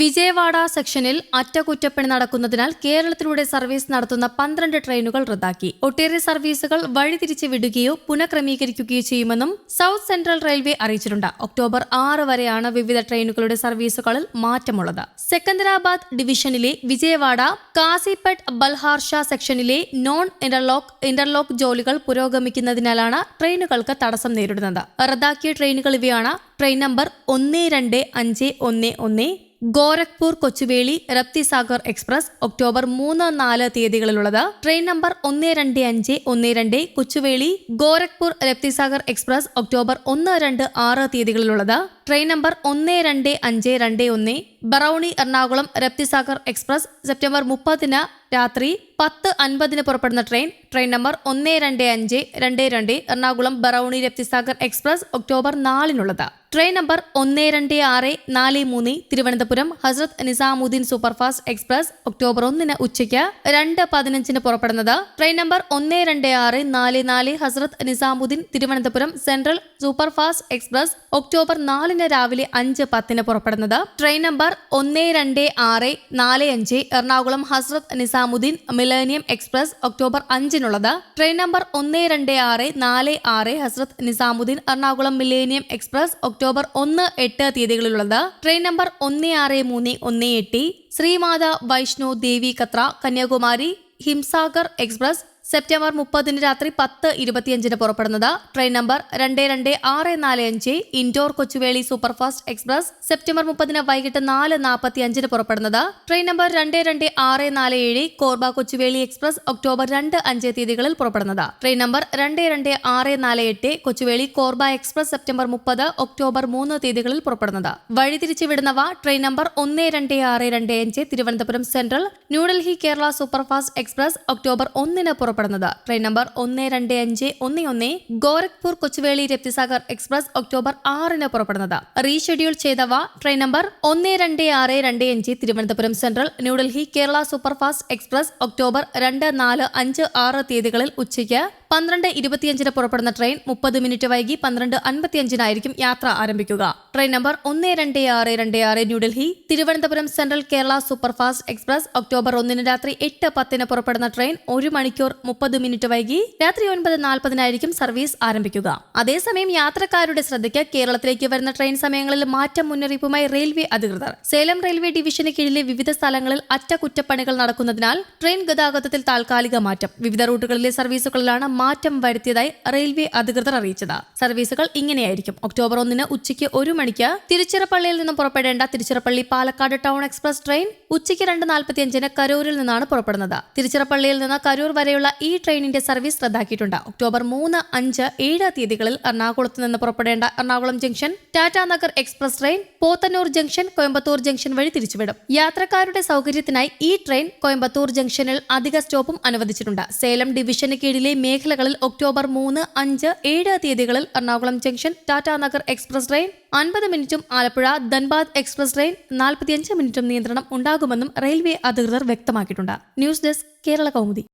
വിജയവാഡ സെക്ഷനിൽ അറ്റകുറ്റപ്പണി നടക്കുന്നതിനാൽ കേരളത്തിലൂടെ സർവീസ് നടത്തുന്ന പന്ത്രണ്ട് ട്രെയിനുകൾ റദ്ദാക്കി. ഒട്ടേറെ സർവീസുകൾ വഴിതിരിച്ച് വിടുകയോ പുനഃക്രമീകരിക്കുകയോ ചെയ്യുമെന്നും സൗത്ത് സെൻട്രൽ റെയിൽവേ അറിയിച്ചിട്ടുണ്ട്. ഒക്ടോബർ ആറ് വരെയാണ് വിവിധ ട്രെയിനുകളുടെ സർവീസുകളിൽ മാറ്റമുള്ളത്. സെക്കന്ദരാബാദ് ഡിവിഷനിലെ വിജയവാഡ കാസിപട്ട് ബൽഹാർഷ സെക്ഷനിലെ നോൺ ഇന്റർലോക്ക് ഇന്റർലോക്ക് ജോലികൾ പുരോഗമിക്കുന്നതിനാലാണ് ട്രെയിനുകൾക്ക് തടസ്സം നേരിടുന്നത്. റദ്ദാക്കിയ ട്രെയിനുകൾ ഇവയാണ്. ട്രെയിൻ നമ്പർ ഒന്ന് രണ്ട് അഞ്ച് ഒന്ന് ഒന്ന് ഗോരഖ്പൂർ കൊച്ചുവേളി റപ്തിസാഗർ എക്സ്പ്രസ് ഒക്ടോബർ മൂന്ന് നാല് തീയതികളിലുള്ളത്. ട്രെയിൻ നമ്പർ ഒന്ന് രണ്ട് അഞ്ച് ഒന്ന് രണ്ട് കൊച്ചുവേളി ഗോരഖ്പൂർ രപ്തിസാഗർ എക്സ്പ്രസ് ഒക്ടോബർ ഒന്ന് രണ്ട് ആറ് തീയതികളിലുള്ളത്. ട്രെയിൻ നമ്പർ ഒന്ന് രണ്ട് അഞ്ച് രണ്ട് ഒന്ന് ബറൌണി എറണാകുളം രപ്തിസാഗർ എക്സ്പ്രസ് സെപ്റ്റംബർ മുപ്പതിന് രാത്രി പത്ത് അൻപതിന് പുറപ്പെടുന്ന ട്രെയിൻ. ട്രെയിൻ നമ്പർ ഒന്ന് രണ്ട് അഞ്ച് രണ്ട് രണ്ട് എറണാകുളം ബറൌണി രപ്തിസാഗർ എക്സ്പ്രസ് ഒക്ടോബർ നാലിനുള്ളത്. ട്രെയിൻ നമ്പർ ഒന്ന് രണ്ട് ആറ് നാല് മൂന്ന് Thiruvananthapuram Hazrat Nizamuddin superfast express October ഒന്നിന് ഉച്ചയ്ക്ക് രണ്ട് പതിനഞ്ചിന് പുറപ്പെടുന്നത്. ട്രെയിൻ നമ്പർ ഒന്ന് രണ്ട് ആറ് നാല് നാല് Hazrat Nizamuddin Thiruvananthapuram central superfast express October നാലിന് രാവിലെ അഞ്ച് പത്തിന് പുറപ്പെടുന്നത്. ട്രെയിൻ നമ്പർ ഒന്ന് രണ്ട് ആറ് നാല് അഞ്ച് Ernakulam Hazrat Nizamuddin millennium express October അഞ്ചിനുള്ളത്. Train number ഒന്ന് രണ്ട് ആറ് നാല് ആറ് Hazrat Nizamuddin Ernakulam millennium express October ഒന്ന് എട്ട് തീയതികളിലുള്ളത്. ട്രെയിൻ നമ്പർ ഒന്ന് ആറ് മൂന്ന് ഒന്ന് എട്ട് ശ്രീമാത വൈഷ്ണോ ദേവി കത്ര കന്യാകുമാരി ഹിംസാഗർ എക്സ്പ്രസ് സെപ്റ്റംബർ മുപ്പതിന് രാത്രി പത്ത് ഇരുപത്തിയഞ്ചിന് പുറപ്പെടുന്നത്. ട്രെയിൻ നമ്പർ രണ്ട് രണ്ട് ആറ് നാല് അഞ്ച് Indore Kochuveli superfast express September മുപ്പതിന് വൈകിട്ട് നാല് നാൽപ്പത്തി അഞ്ചിന് പുറപ്പെടുന്നത്. ട്രെയിൻ നമ്പർ രണ്ട് രണ്ട് ആറ് നാല് ഏഴ് കോർബ കൊച്ചുവേളി എക്സ്പ്രസ് ഒക്ടോബർ രണ്ട് അഞ്ച് തീയതികളിൽ പുറപ്പെടുന്നത്. ട്രെയിൻ നമ്പർ രണ്ട് രണ്ട് ആറ് നാല് എട്ട് കൊച്ചുവേളി കോർബ എക്സ്പ്രസ് സെപ്റ്റംബർ മുപ്പത് ഒക്ടോബർ മൂന്ന് തീയതികളിൽ പുറപ്പെടുന്നത്. വഴിതിരിച്ചു വിടുന്നവ ട്രെയിൻ നമ്പർ ഒന്ന് രണ്ട് ആറ് രണ്ട് അഞ്ച് Thiruvananthapuram central New Delhi Kerala superfast express October ഒന്നിന് പുറപ്പെടുന്നത് ട്രെയിൻ നമ്പർ ഒന്ന് രണ്ട് അഞ്ച് ഒന്ന് ഒന്ന് ഗോരഖ്പൂർ കൊച്ചുവേളി രപ്തിസാഗർ എക്സ്പ്രസ് ഒക്ടോബർ ആറിന് പുറപ്പെടുന്നത്. റീഷെഡ്യൂൾ ചെയ്തവ ട്രെയിൻ നമ്പർ ഒന്ന് രണ്ട് ആറ് രണ്ട് അഞ്ച് Thiruvananthapuram central New Delhi Kerala superfast express October രണ്ട് നാല് അഞ്ച് ആറ് തീയതികളിൽ ഉച്ചയ്ക്ക് പന്ത്രണ്ട് ഇരുപത്തിയഞ്ചിന് പുറപ്പെടുന്ന ട്രെയിൻ മുപ്പത് മിനിറ്റ് വൈകി പന്ത്രണ്ട് അൻപത്തിയഞ്ചിനായിരിക്കും യാത്ര ആരംഭിക്കുക. ട്രെയിൻ നമ്പർ ഒന്ന് രണ്ട് ആറ് രണ്ട് ആറ് New Delhi Thiruvananthapuram central Kerala superfast express October ഒന്നിന് രാത്രി എട്ട് പത്തിന് പുറപ്പെടുന്ന ട്രെയിൻ ഒരു മണിക്കൂർ മുപ്പത് മിനിറ്റ് വൈകി രാത്രി ഒൻപത് നാൽപ്പതിനായിരിക്കും സർവീസ് ആരംഭിക്കുക. അതേസമയം യാത്രക്കാരുടെ ശ്രദ്ധയ്ക്ക് കേരളത്തിലേക്ക് വരുന്ന ട്രെയിൻ സമയങ്ങളിൽ മാറ്റം മുന്നറിയിപ്പുമായി റെയിൽവേ അധികൃതർ. സേലം റെയിൽവേ ഡിവിഷന് കീഴിലെ വിവിധ സ്ഥലങ്ങളിൽ അറ്റകുറ്റപ്പണികൾ നടക്കുന്നതിനാൽ ട്രെയിൻ ഗതാഗതത്തിൽ താൽക്കാലിക മാറ്റം. വിവിധ റൂട്ടുകളിലെ സർവീസുകളിലാണ് മാറ്റം വരുത്തിയതായി റെയിൽവേ അധികൃതർ അറിയിച്ചത്. സർവീസുകൾ ഇങ്ങനെയായിരിക്കും. ഒക്ടോബർ ഒന്നിന് ഉച്ചയ്ക്ക് ഒരു മണിക്ക് തിരുച്ചിറപ്പള്ളിയിൽ നിന്നും പുറപ്പെടേണ്ട Tiruchirappalli Palakkad town express train ഉച്ചയ്ക്ക് രണ്ട് നാൽപ്പത്തിയഞ്ചിന് കരൂരിൽ നിന്നാണ് പുറപ്പെടുന്നത്. തിരുച്ചിറപ്പള്ളിയിൽ നിന്ന് കരൂർ വരെയുള്ള ഈ ട്രെയിനിന്റെ സർവീസ് റദ്ദാക്കിയിട്ടുണ്ട്. ഒക്ടോബർ മൂന്ന് അഞ്ച് ഏഴ് തീയതികളിൽ എറണാകുളത്ത് നിന്ന് പുറപ്പെടേണ്ട Ernakulam junction Tatanagar express train Podanur junction Coimbatore junction വഴി തിരിച്ചുവിടും. യാത്രക്കാരുടെ സൗകര്യത്തിനായി ഈ ട്രെയിൻ കോയമ്പത്തൂർ ജംഗ്ഷനിൽ അധിക സ്റ്റോപ്പും അനുവദിച്ചിട്ടുണ്ട്. സേലം ഡിവിഷന് കീഴിലെ മേഖലകളിൽ ഒക്ടോബർ മൂന്ന് അഞ്ച് ഏഴ് തീയതികളിൽ Ernakulam junction Tatanagar express train അൻപത് മിനിറ്റും ആലപ്പുഴ ധൻബാദ് എക്സ്പ്രസ് ട്രെയിൻ നാൽപ്പത്തിയഞ്ച് മിനിറ്റും നിയന്ത്രണം ഉണ്ടാകുമെന്നും റെയിൽവേ അധികൃതർ വ്യക്തമാക്കിയിട്ടുണ്ട്. News desk Kerala Kaumudi.